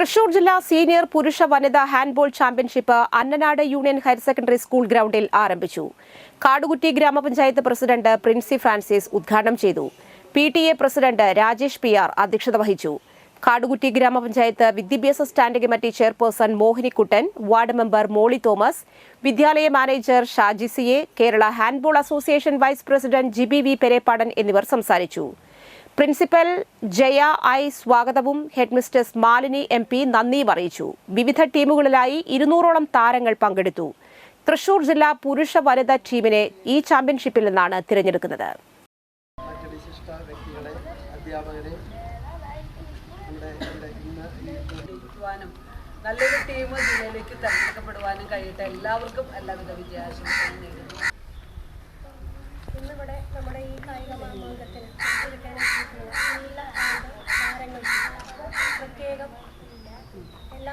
തൃശൂർ ജില്ലാ സീനിയർ പുരുഷ വനിതാ handball championship Annanad union higher secondary school ഗ്രൗണ്ടിൽ ആരംഭിച്ചു. കാടുകുറ്റി ഗ്രാമപഞ്ചായത്ത് പ്രസിഡന്റ് പ്രിൻസി ഫ്രാൻസിസ് ഉദ്ഘാടനം ചെയ്തു. P T A president Rajesh P R അധ്യക്ഷത വഹിച്ചു. കാടുകുറ്റി ഗ്രാമപഞ്ചായത്ത് വിദ്യാഭ്യാസ standing committee chairperson Mohinikuttan ward member Molly Thomas വിദ്യാലയ മാനേജർ ഷാജി സിയെ Kerala handball association vice president Jibi V Perepadan എന്നിവർ സംസാരിച്ചു. പ്രിൻസിപ്പൽ ജയ ഐ സ്വാഗതവും ഹെഡ്മിസ്റ്റേഴ്സ് മാലിനി എം പി നന്ദിയും അറിയിച്ചു. വിവിധ ടീമുകളിലായി ഇരുന്നൂറോളം താരങ്ങൾ പങ്കെടുത്തു. തൃശൂർ ജില്ലാ പുരുഷ വനിതാ ടീമിനെ ഈ ചാമ്പ്യൻഷിപ്പിൽ നിന്നാണ് തിരഞ്ഞെടുക്കുന്നത്. നല്ലൊരു ടീം ജില്ലയിലേക്ക് തെരഞ്ഞെടുക്കപ്പെടുവാനും കഴിയട്ടെ. എല്ലാവർക്കും എല്ലാവിധ വിജയാശംസകളും നേരുന്നു. നാടകം